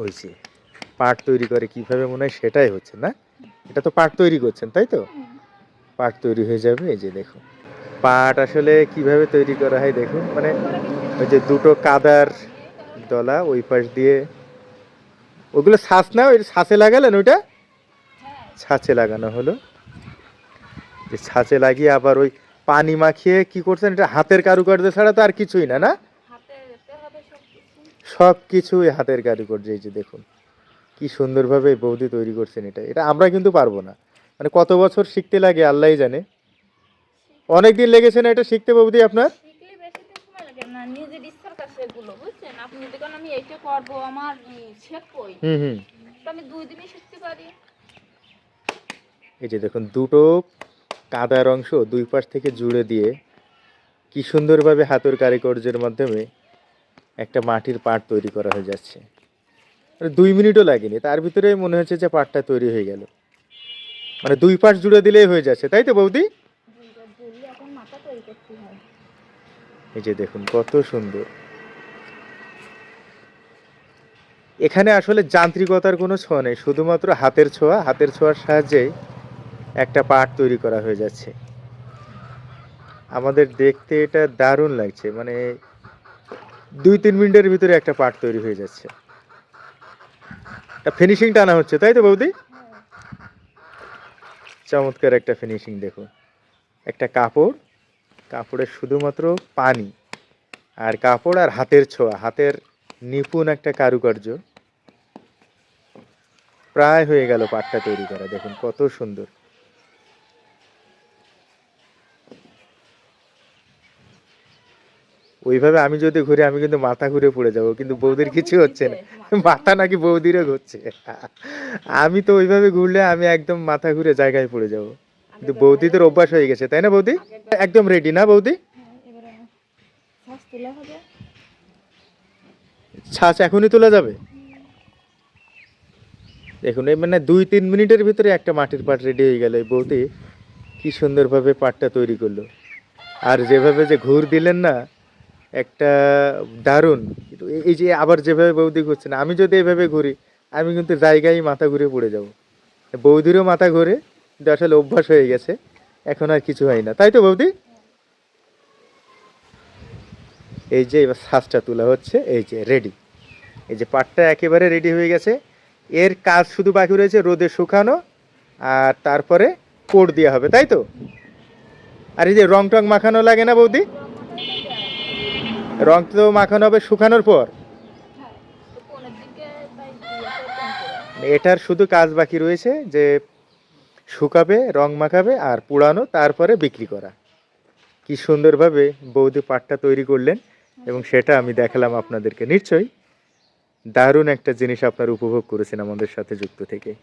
ওই যে পাট তৈরি করে কীভাবে মনে হয় সেটাই হচ্ছে, না? এটা তো পাট তৈরি করছেন, তাই তো? পাট তৈরি হয়ে যাবে, এই যে দেখুন। পাট আসলে কীভাবে তৈরি করা হয় দেখুন। মানে ওই যে দুটো কাদার দলা ওই পাশ দিয়ে। ওগুলো শ্বাস না? ওই শ্বাসে লাগালেন ওইটা? ছাঁচে লাগানো হলো। যে ছাঁচে লাগিয়ে আবার ওই পানি মাখিয়ে কি করছেন? এটা হাতের কারুকার্য ছাড়া তো আর কিছুই না না হাতে যেতে হবে সব কিছু সব কিছুই হাতের কারুকার্য এই যে দেখুন। কি সুন্দরভাবে এই বৌদি তৈরি করছেন এটা। এটা আমরা কিন্তু পারব না। মানে কত বছর শিখতে লাগে আল্লাহই জানে। অনেক দিন লেগেছে না এটা শিখতে বৌদি আপনার? এই যে দেখুন দুটো কাদার অংশ দুই পাশ থেকে জুড়ে দিয়ে কি সুন্দরভাবে হাতের কারিকর্যের মাধ্যমে একটা মাটির পাট তৈরি করা হয়ে যাচ্ছে। মানে দুই মিনিটও লাগেনি, তার ভিতরে মনে হচ্ছে যে পাটটা তৈরি হয়ে গেল। মানে দুই পাশ জুড়ে দিলেই হয়ে যাচ্ছে, তাই তো বৌদি? এই যে দেখুন, কত সুন্দর। এখানে আসলে যান্ত্রিকতার কোনো ছোঁয়া নেই, শুধুমাত্র হাতের ছোঁয়া, হাতের ছোঁয়ার সাহায্যে একটা পাট তৈরি করা হয়ে যাচ্ছে। আমাদের দেখতে এটা দারুণ লাগছে মানে দুই তিন মিনিটের ভিতরে একটা পাট তৈরি হয়ে যাচ্ছে। ফিনিশিং টানা হচ্ছে, তাই তো বৌদি? চমৎকার একটা ফিনিশিং দেখুন একটা কাপড় কাপড়ের শুধুমাত্র পানি আর কাপড় আর হাতের ছোঁয়া, হাতের নিপুণ একটা কারুকার্য। প্রায় হয়ে গেল পাটটা তৈরি করা, দেখুন কত সুন্দর। ওইভাবে আমি যদি ঘুরে আমি কিন্তু মাথা ঘুরে পড়ে যাব কিন্তু বৌদির কিছু হচ্ছে না। মাথা নাকি বৌদিরও ঘুরছে। আমি তো ওইভাবে ঘুরলে আমি একদম মাথা ঘুরে জায়গায় পড়ে যাব। কিন্তু বৌদি তোর অভ্যাস হয়ে গেছে তাই না বৌদি? একদম রেডি না বৌদি? হ্যাঁ, শ্বাস এখনই তোলা যাবে? দেখুন এই মানে দুই তিন মিনিটের ভিতরে একটা মাটির পাট রেডি হয়ে গেল। এই বৌদি কি সুন্দরভাবে পাটটা তৈরি করল। আর যেভাবে যে ঘুর দিলেন না একটা দারুণ। কিন্তু এই- যে আবার যেভাবে বৌদি ঘুরছে না, আমি যদি এভাবে ঘুরি, আমি কিন্তু জায়গায় মাথা ঘুরে পড়ে যাব। বৌদিরও মাথা ঘুরে, কিন্তু আসলে অভ্যাস হয়ে গেছে। এখন আর কিছু হয় না। তাই তো বৌদি? এই যে এবার শ্বাসটা তোলা হচ্ছে, এই যে রেডি এই যে পাটটা একেবারে রেডি হয়ে গেছে। এর কাজ শুধু বাকি রয়েছে রোদে শুকানো, আর তারপরে কোট দেওয়া হবে, তাই তো? আর এই যে রং টং মাখানো লাগে না বৌদি? রং তো মাখানো হবে শুকানোর পর। এটার শুধু কাজ বাকি রয়েছে যে শুকাবে, রং মাখাবে আর পুড়ানো, তারপরে বিক্রি করা। কি সুন্দরভাবে বৌদি পাটটা তৈরি করলেন এবং সেটা আমি দেখালাম আপনাদেরকে। নিশ্চয়ই দারুণ একটা জিনিস আপনারা উপভোগ করেছেন আমাদের সাথে যুক্ত থেকে।